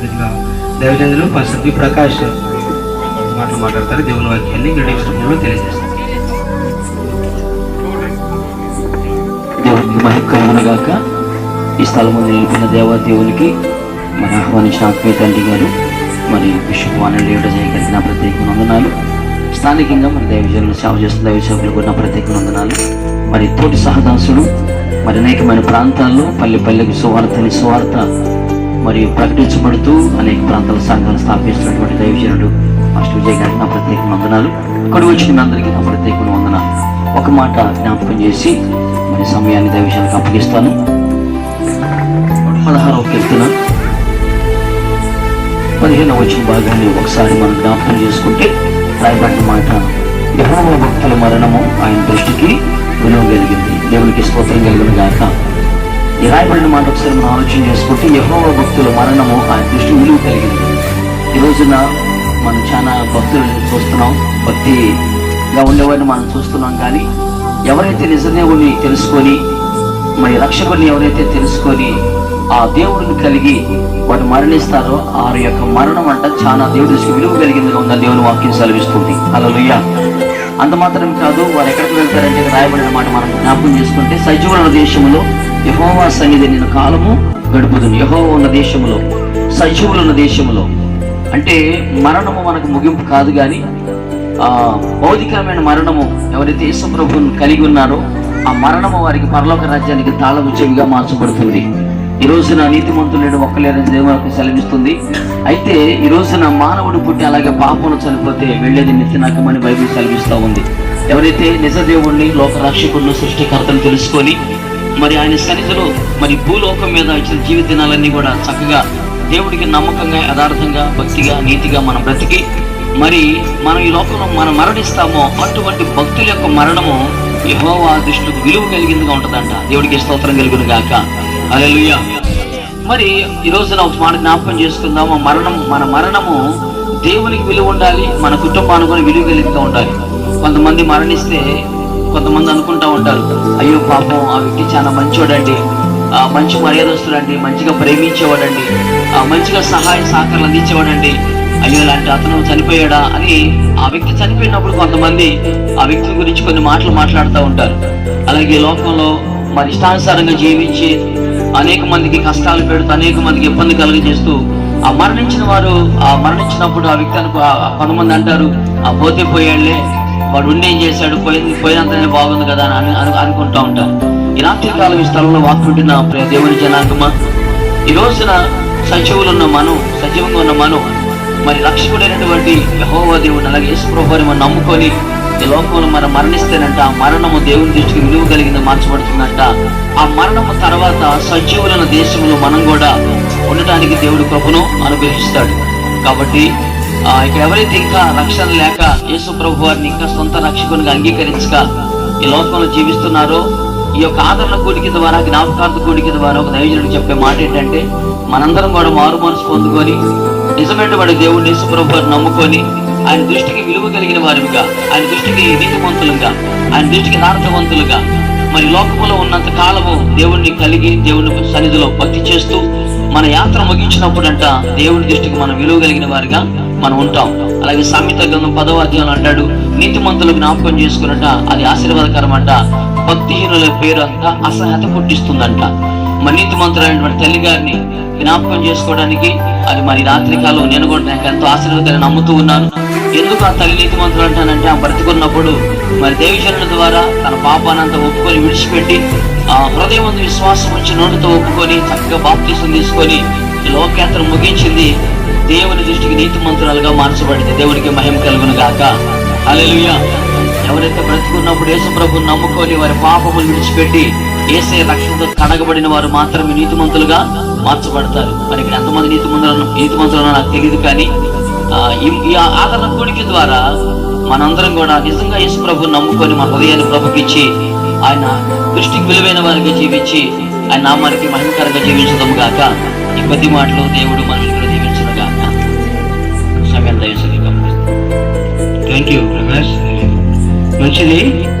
మొదటిగా దైవజనులు పరిస్థితి ప్రకాష్ మాటలు మాట్లాడతారు. దేవుని వాక్యాన్ని గడిలో తెలియజేస్తారు. దేవునికి మహిమ ఈ స్థలము నిలిపిన దేవా దేవునికి మరి ఆహ్వానించిన ఆత్మీయ తండ్రి గారు మరి బిషప్ వానల్ జయ గారికి నా ప్రత్యేక వందనాలు. స్థానికంగా మరి దైవజనులు సేవ చేస్తున్న దైవ సేవకులు కూడా నా ప్రత్యేక వందనాలు. మరి తోటి సహదాసుడు మరి అనేకమైన ప్రాంతాల్లో పల్లె పల్లెకి సువార్తని సువార్త మరియు ప్రకటించబడుతూ అనేక ప్రాంతాల సంఘాలు స్థాపిస్తున్నటువంటి దైవజనుడు మాస్టర్ విజయ్ గారికి నా ప్రత్యేక వందనాలు. ఇక్కడ వచ్చిన మీ అందరికీ నా ప్రత్యేక వందనాలు. ఒక మాట జ్ఞాపకం చేసి మరి సమయాన్ని దైవజనానికి అప్పగిస్తాను. పదహారవ కీర్తన. పదిహేను వచ్చిన భాగాన్ని ఒకసారి మనం జ్ఞాపకం చేసుకుంటే రాయబడిన మాట యహోవ భక్తుల మరణము ఆయన దృష్టికి విలువ కలిగింది దేవునికి స్తోత్రం కలిగిన గాక. ఈ రాయబడిన మాట ఒకసారి మనం ఆలోచన చేసుకుంటే యహోవ భక్తుల మరణము ఆయన దృష్టి విలువ కలిగింది. ఈ రోజున మనం చాలా భక్తులను చూస్తున్నాం. భక్తిగా ఉండేవారిని మనం చూస్తున్నాం కానీ ఎవరైతే నిజదేవుని తెలుసుకొని మరి రక్షకుని ఎవరైతే తెలుసుకొని ఆ దేవుడిని కలిగి వారు మరణిస్తారో వారి యొక్క మరణం అంట చాలా దేవుడి దృష్టికి విలువ కలిగిందిగా ఉందని దేవుని వాక్యం సెలవిస్తుంది. అలలుయ్య అంత మాత్రం కాదు వారు ఎక్కడికి వెళ్తారంటే రాయబడిన మాట మనం జ్ఞాపకం చేసుకుంటే సజీవుల దేశంలో యహోవా సన్నిధి నేను కాలము గడుపుదును. యహోవా ఉన్న దేశములో సజీవులు ఉన్న దేశములో. అంటే మరణము మనకు ముగింపు కాదు కానీ ఆ భౌతికమైన మరణము ఎవరైతే యేసు ప్రభువును కలిగి ఉన్నారో ఆ మరణము వారికి పరలోక రాజ్యానికి తాళము చెవిగా మార్చబడుతుంది. ఈ రోజున నీతిమంతులు ఒక్కలేరని దేవునికి సెలవిస్తుంది. అయితే ఈ రోజున మానవుడు పుట్టి అలాగే పాపను చనిపోతే వెళ్ళేది నిత్యనాకమని బైబిల్ సెలవిస్తూ ఉంది. ఎవరైతే నిజ దేవుణ్ణి లోక రక్షకుడిని సృష్టికర్తను తెలుసుకొని మరి ఆయన సన్నిధిలో మరి భూలోకం మీద ఇచ్చిన జీవిత దినాలన్నీ కూడా చక్కగా దేవుడికి నమ్మకంగా యథార్థంగా భక్తిగా నీతిగా మనం బ్రతికి మరి మనం ఈ లోకంలో మనం మరణిస్తామో అటువంటి భక్తుల యొక్క మరణము యహోవా దృష్టికి విలువ కలిగిందిగా ఉంటుందంట. దేవుడికి స్తోత్రం కలిగిన గాక. అలెలుయ మరి ఈరోజు నా ఒక మాట జ్ఞాపకం చేసుకుందాము. మరణం మన మరణము దేవునికి విలువ ఉండాలి మన కుటుంబానికి కూడా విలువ కలిగిగా ఉండాలి. కొంతమంది మరణిస్తే కొంతమంది అనుకుంటా ఉంటారు అయ్యో పాపం ఆ వ్యక్తి చాలా మంచోడండి. ఆ మంచి మర్యాదస్తుడండి మంచిగా ప్రేమించేవాడండి. ఆ మంచిగా సహాయ సహకారాలు అందించేవాడండి. అయ్యో లాంటి అతను చనిపోయాడా? అని ఆ వ్యక్తి చనిపోయినప్పుడు కొంతమంది ఆ వ్యక్తి గురించి కొన్ని మాటలు మాట్లాడుతూ ఉంటారు. అలాగే లోకంలో మరి ఇష్టానుసారంగా జీవించి అనేక మందికి కష్టాలు పెడుతూ అనేక మందికి ఇబ్బంది కలుగజేస్తూ ఆ మరణించిన వారు ఆ మరణించినప్పుడు ఆ వ్యక్తి అనుకో కొంతమంది అంటారు ఆ పోతే పోయాళ్ళే వాడు ఉండి ఏం చేశాడు? పోయింది పోయినంతనే బాగుంది కదా అని అను అనుకుంటా ఉంటారు ఇలాంటి కాలం ఈ స్థలంలో వాక్కుంటున్న ప్రియ దేవుని జనాంగమా? ఈ రోజున సజీవులు ఉన్న మనం సజీవంగా ఉన్న మనం మరి రక్షకుడైనటువంటి యహోవా దేవుని అలాగే యేసు మనం నమ్ముకొని ఈ లోకంలో మనం మరణిస్తేనంట ఆ మరణము దేవుని దృష్టికి విలువ కలిగింది మార్చబడుతుందంట. ఆ మరణము తర్వాత సజీవులైన దేశంలో మనం కూడా ఉండటానికి దేవుడి కృపను అనుగ్రహిస్తాడు. కాబట్టి ఎవరైతే ఇంకా రక్షణ లేక యేసు ప్రభు వారిని ఇంకా సొంత రక్షకునిగా అంగీకరించక ఈ లోకంలో జీవిస్తున్నారో ఈ యొక్క ఆదరణ కూడిక ద్వారా జ్ఞాపకార్థ కూడిక ద్వారా ఒక దైవజనుడు చెప్పే మాట ఏంటంటే మనందరం కూడా మారు మనసు పొందుకొని నిజమైనటువంటి దేవుడు యేసు ప్రభు వారిని నమ్ముకొని ఆయన దృష్టికి విలువ కలిగిన వారిగా ఆయన దృష్టికి నీతివంతులుగా ఆయన దృష్టికి నార్థవంతులుగా మరి లోకములో ఉన్నంత కాలము దేవుణ్ణి కలిగి దేవుని సన్నిధిలో భక్తి చేస్తూ మన యాత్ర ముగించినప్పుడంట దేవుని దృష్టికి మనం విలువ కలిగిన వారిగా మనం ఉంటాం. అలాగే సామెత గ్రంథం పదవ అధ్యాయంలో అంటాడు నీతిమంతులు జ్ఞాపకం చేసుకున్నట అది ఆశీర్వాదకరం అంట భక్తిహీనుల పేరు అంత అసహ్యత పుట్టిస్తుందంట. మరి నీతిమంతులైనటువంటి తల్లి గారిని జ్ఞాపకం చేసుకోవడానికి అది మరి రాత్రి కాలం నేను కూడా నాకు ఎంతో ఆశీర్వాదాన్ని నమ్ముతూ ఉన్నాను. ఎందుకు ఆ తల్లి నీతిమంతులు అంటానంటే ఆ బ్రతికున్నప్పుడు మరి దేవిచరణ ద్వారా తన పాపానంతా ఒప్పుకొని విడిచిపెట్టి ఆ హృదయం విశ్వాసం వచ్చి నోటితో ఒప్పుకొని చక్కగా బాప్తీసం తీసుకొని లోకేత్రం ముగించింది దేవుని నీతిమంతురాలుగా మార్చబడింది. దేవునికి మహిమ కలుగును గాక. అలెలుయ ఎవరైతే బ్రతుకున్నప్పుడు యేసు ప్రభుని నమ్ముకొని వారి పాపములు విడిచిపెట్టి ఏసే రక్షణతో కడగబడిన వారు మాత్రమే నీతిమంతులుగా మార్చబడతారు. మరి ఇక్కడ ఎంతమంది నీతిమంతులను నీతిమంతులను నాకు తెలియదు కానీ ఆ, ఈ- ఆదరణ కోడిక ద్వారా మనందరం కూడా నిజంగా యేసు ప్రభుని నమ్ముకొని మన హృదయాన్ని ప్రభుకిచ్చి ఆయన దృష్టికి విలువైన వారిగా జీవించి ఆయన నామానికి మహిమకరంగా జీవించడం గాక. ఈ కొద్ది మాటలు దేవుడు మనల్ని థ్యాంక్ యూ ప్రకాష్ మంచిది